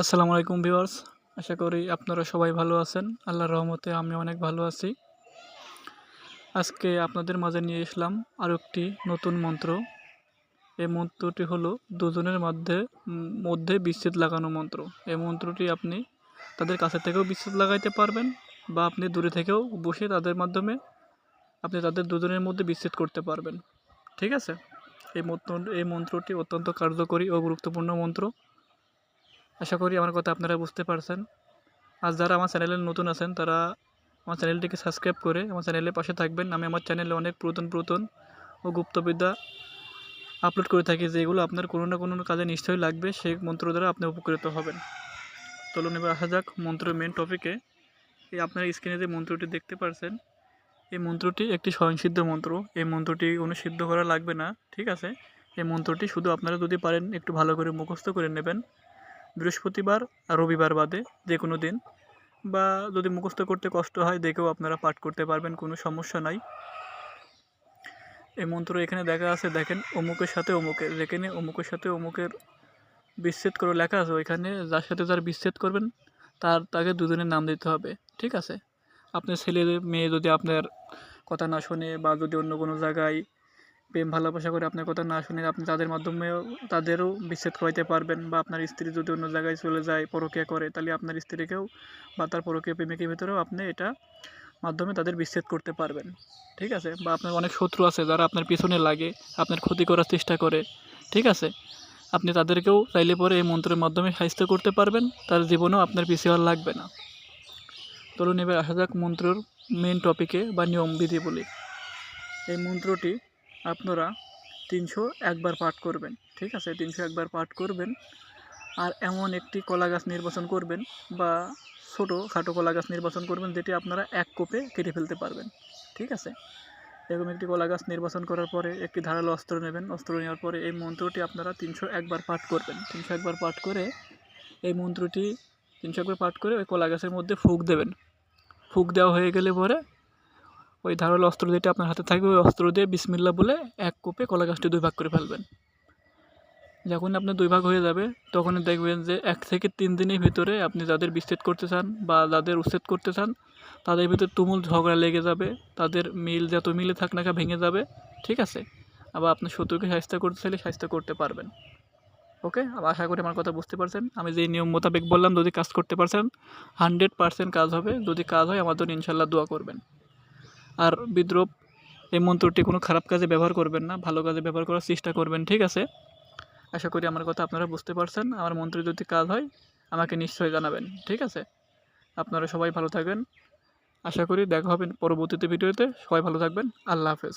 আসসালামু আলাইকুম ভিউয়ার্স, আশা করি আপনারা সবাই ভালো আছেন। আল্লাহর রহমতে আমি অনেক ভালো আছি। আজকে আপনাদের মাঝে নিয়ে এসলাম আরও একটি নতুন মন্ত্র। এই মন্ত্রটি হলো, দুজনের মধ্যে মধ্যে বিচ্ছেদ লাগানো মন্ত্র। এই মন্ত্রটি আপনি তাদের কাছে থেকেও বিচ্ছেদ লাগাইতে পারবেন বা আপনি দূরে থেকেও বসে তাদের মাধ্যমে আপনি তাদের দুজনের মধ্যে বিচ্ছেদ করতে পারবেন। ঠিক আছে? এই মন্ত্র, এই মন্ত্রটি অত্যন্ত কার্যকরী ও গুরুত্বপূর্ণ মন্ত্র। আশা করি আমার কথা আপনারা বুঝতে পারছেন। আর যারা আমার চ্যানেলে নতুন আছেন, তারা আমার চ্যানেলটিকে সাবস্ক্রাইব করে আমার চ্যানেলের পাশে থাকবেন। আমি আমার চ্যানেলে অনেক পুরাতন পুরাতন ও গুপ্তবিদ্যা আপলোড করে থাকি, যেগুলো আপনার কোনো না কোনো কাজে নিশ্চয়ই লাগবে। সেই মন্ত্র দ্বারা আপনি উপকৃত হবেন। চলুন এবার আসা যাক মন্ত্রের মেন টপিকে এই আপনার স্ক্রিনে যে মন্ত্রটি দেখতে পারছেন, এই মন্ত্রটি একটি স্বয়ংসিদ্ধ মন্ত্র। এই মন্ত্রটি কোনো সিদ্ধ করা লাগবে না, ঠিক আছে? এই মন্ত্রটি শুধু আপনারা যদি পারেন, একটু ভালো করে মুখস্থ করে নেবেন। বৃহস্পতিবার, রবিবার বাদে যে কোনো দিন বা যদি মুখস্থ করতে কষ্ট হয়, দেখেও আপনারা পাঠ করতে পারবেন, কোনো সমস্যা নাই। এই মন্ত্র এখানে দেখা আছে, দেখেন, অমুকের সাথে অমুকের যেখানে অমুকের সাথে অমুকের বিচ্ছেদ করে লেখা আছে, ওইখানে যার সাথে যার বিচ্ছেদ করবেন, তার, তাকে দুজনের নাম দিতে হবে, ঠিক আছে? আপনার ছেলে, মেয়ে যদি আপনার কথা না শোনে বা যদি অন্য কোনো জায়গায় প্রেম, ভালোবাসা করে আপনার কথা না শুনে আপনি তাদের মাধ্যমেও তাদেরও বিচ্ছেদ করাইতে পারবেন বা আপনার স্ত্রী যদি অন্য জায়গায় চলে যায়, পরকীয়া করে, তাহলে আপনার স্ত্রীকেও বা তার পরকীয়া প্রেমিকের ভিতরেও আপনি এটা মাধ্যমে তাদের বিচ্ছেদ করতে পারবেন। ঠিক আছে? বা আপনার অনেক শত্রু আছে যারা আপনার পিছনে লাগে, আপনার ক্ষতি করার চেষ্টা করে। ঠিক আছে? আপনি তাদেরকেও চাইলে পরে এই মন্ত্রের মাধ্যমে সাহিত্য করতে পারবেন, তার জীবনেও আপনার পিছিয়ে আর লাগবে না। চলুন এবার আসা যাক মন্ত্রর মেন টপিকে বা নিয়ম বিধি বলি। এই মন্ত্রটি আপনারা তিনশো একবার পাঠ করবেন, ঠিক আছে? তিনশো একবার পাঠ করবেন আর এমন একটি কলা গাছ নির্বাচন করবেন বা ছোটো খাটো কলা গাছ নির্বাচন করবেন যেটি আপনারা এক কোপে কেটে ফেলতে পারবেন, ঠিক আছে? এরকম একটি কলা গাছ নির্বাচন করার পরে একটি ধারালো অস্ত্র নেবেন। অস্ত্র নেওয়ার পরে এই মন্ত্রটি আপনারা তিনশো একবার পাঠ করবেন। তিনশো একবার পাঠ করে এই মন্ত্রটি তিনশো একবার পাঠ করে ওই কলা গাছের মধ্যে ফুক দেবেন। ফুক দেওয়া হয়ে গেলে পরে ওই ধারালো অস্ত্র যেটা আপনার হাতে থাকবে, ওই অস্ত্র দিয়ে বিসমিল্লা বলে এক কোপে কলা গাছটি দুই ভাগ করে ফেলবেন। যখন আপনার দুই ভাগ হয়ে যাবে তখন দেখবেন যে এক থেকে তিন দিনের ভিতরে আপনি যাদের বিচ্ছেদ করতে চান বা যাদের উচ্ছেদ করতে চান, তাদের ভিতরে তুমুল ঝগড়া লেগে যাবে, তাদের মিল যত মিলে থাক না ভেঙে যাবে, ঠিক আছে? আবার আপনার শত্রুকে স্বাস্থ্য করতে চাইলে স্বাস্থ্য করতে পারবেন। ওকে? আবার আশা করি আমার কথা বুঝতে পারছেন। আমি যে নিয়ম মোতাবেক বললাম, যদি কাজ করতে পারছেন, হান্ড্রেড পারসেন্ট কাজ হবে। যদি কাজ হয় জন্য ইনশাল্লাহ দোয়া করবেন। আর বিদ্রোপ, এই মন্ত্রটি কোনো খারাপ কাজে ব্যবহার করবেন না, ভালো কাজে ব্যবহার করার চেষ্টা করবেন, ঠিক আছে? আশা করি আমার কথা আপনারা বুঝতে পারছেন। আমার মন্ত্র যদি কাজ হয়, আমাকে নিশ্চয়ই জানাবেন, ঠিক আছে? আপনারা সবাই ভালো থাকবেন। আশা করি দেখা হবে পরবর্তীতে ভিডিওতে। সবাই ভালো থাকবেন। আল্লাহ হাফেজ।